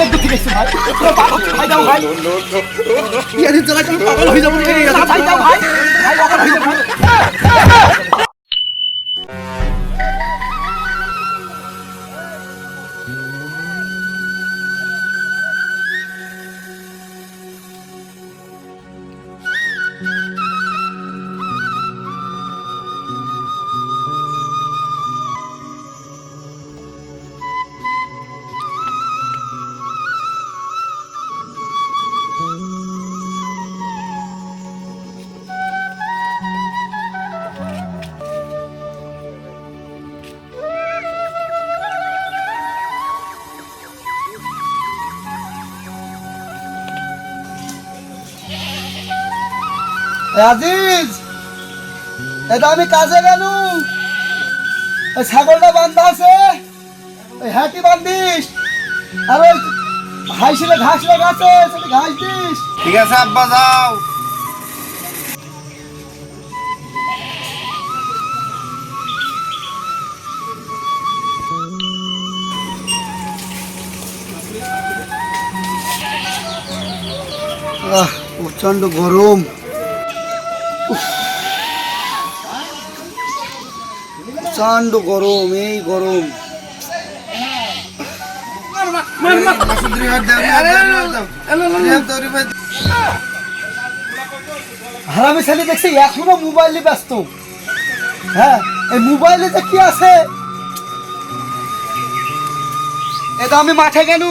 অনেক দূর থেকে এসেছে ভাই ভাই দাও ভাই। ইয়াদিন চালাক আমি পাগল হয়ে যাব ভাই। ভাই পাগল হয়ে যাব। আজিজ এটা আমি কাজে গেল ওই ছাগলটা বান্ধা আছে। ওই হ্যাটি বান্ধিস? আর ওই ঘাস লাগাছে সেটা ঘাস দিস। ঠিক আছে আব্বা যাও। আহ প্রচণ্ড গরম। প্রচণ্ড গরম, এই গরম। হারামি ছেলে দেখছি, এখনও মোবাইলে ব্যস্ত। হ্যাঁ এই মোবাইলে যে কি আছে? এটা আমি মাঠে গেল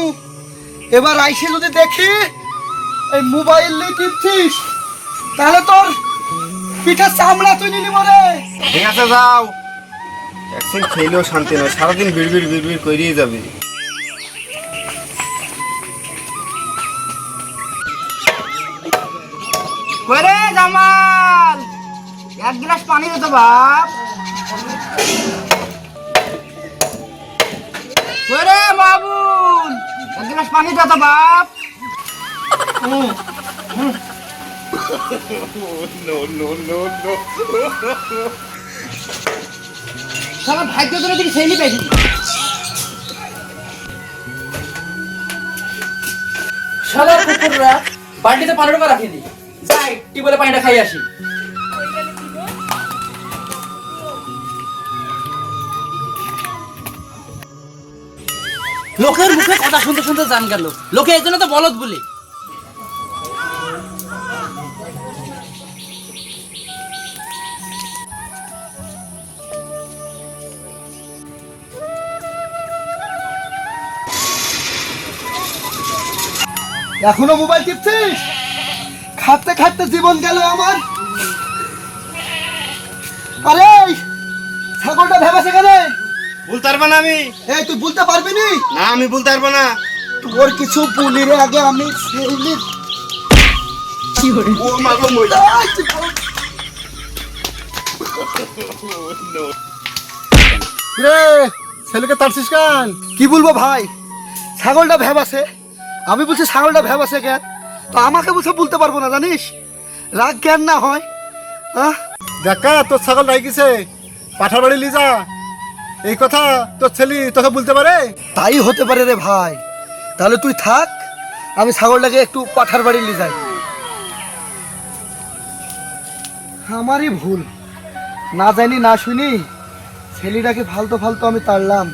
এবার আইসে যদি দেখি, এই মোবাইল নিয়ে টিপছিস তাহলে তোর পিঠার চামড়া তুই নিলি মরে। ঠিক আছে যাও। একদিন খেলেও শান্তি নয় সারাদিন বিড়বিড় বিড়বিড় করিয়ে যাবে। করে জামাল? এক গ্লাস পানি দে তো বাপ। করে বাবুল এক গ্লাস পানি দে তো বাপ সারা ভাগ্য ধরে দিকে সেই পেয়েছি। শালা, কুকুররা বাড়িতে পানি ঢোকা রাখিনি। যাই টিউবওয়েলে পানিটা খাই আসি। লোকের মুখে কথা শুনতে শুনতে জান গেল। লোকে এই জন্য তো বলদ বলি। এখনও মোবাইল টিপছিস? খাটতে খাটতে জীবন গেল আমার। আরে ছাগলটা ভেবেছে কেন বলতে পারব না আমি। এই তুই বলতে পারবি নি? না আমি বলতে পারব না। তোর কিছু পুলিরে আগে আমি ও মাগো মই রে ছেলেকে তারছিস কেন? কি বলব ভাই? ছাগলটা ভেবাছে আমি বলছি ছাগলটা ভেবাছে কেন তো আমাকে বলছে বলতে পারব না জানিস? রাগ জ্ঞান না হয়। হ্যাঁ দেখা তোর ছাগল রাইকিছে পাঠার বাড়ি লিজা এই কথা তোর ছেলে তোকে বলতে পারে? তাই হতে পারে রে ভাই। তাহলে তুই থাক আমি ছাগলটাকে একটু পাঠার বাড়ি নিয়ে যাই। আমারই ভুল। না জানি না শুনি। ছেলেটাকে ফালতু ফালতু আমি তাড়লাম।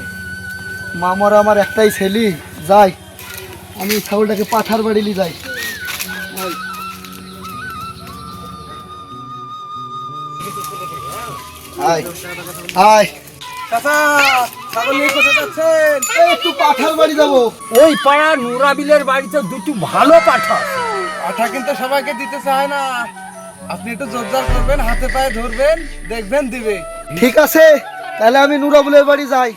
মামার আমার একটাই ছেলে। যাই। আমি ছাগলটাকে পাঠার বাড়ি নিয়ে যাই। ওই পাড়া নুরাবিলের বাড়িতে দুটো ভালো পাঠা। পাঠা কিন্তু সবাইকে দিতে চায় না। আপনি একটু জোরজার করবেন হাতে পায়ে ধরবেন দেখবেন দিবে। ঠিক আছে তাহলে আমি নুরাবুলের বাড়ি যাই।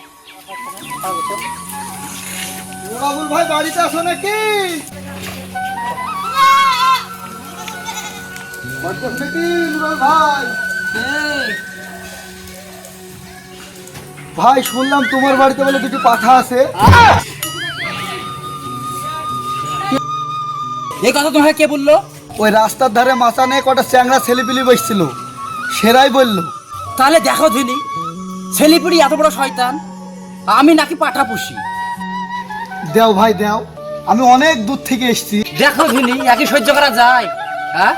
নুরাবুল ভাই বাড়িতে আসো নাকি? ভাই? ভাই শুনলাম তোমার বাড়িতে বলে দুটি পাঠা আছে। এই কথা তোমাকে কে বলল? ওই রাস্তার ধারে মাথা নিয়ে কটা চ্যাংরা ছেলেপিলি বসছিল। সেরাই বলল। তাহলে দেখো দিনি ছেলেপুরি এত বড় শয়তান আমি নাকি পাঠা পুষি। দেও ভাই দেও। আমি অনেক দূর থেকে এসেছি। দেখো ঝুনি একই সহ্য করা যায়। হ্যাঁ?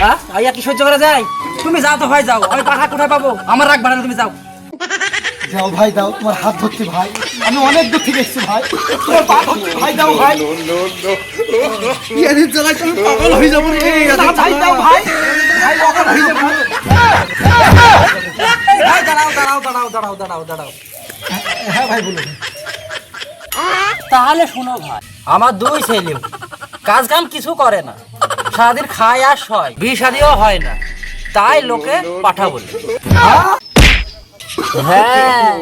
হ্যাঁ? একই সহ্য করা যায়? তুমি যাও তো ভাই যাও। আমি কোথায় পাবো? আমার রাগ বাড়ানো তুমি যাও। যাও ভাই দাও। তোমার হাত ধরছি ভাই। আমি অনেক দূর থেকে এসেছি ভাই। তোমার পা ধরছি ভাই দাও ভাই। জ্বালায় তো পাগল হয়ে যাব রে। ভাই দাও ভাই। ভাই পাগল হয়ে যাব। দাঁড়াও দাঁড়াও দাঁড়াও দাঁড়াও দাঁড়াও দাঁড়াও। হ্যাঁ ভাই বলুন। তাহলে শোনো ভাই আমার দুই ছেলে কাজ কাম কিছু করে না। সারাদিন খায় আর হয় বিয়ে শাদিও হয় না। তাই লোকে পাঠা বলে হ্যাঁ।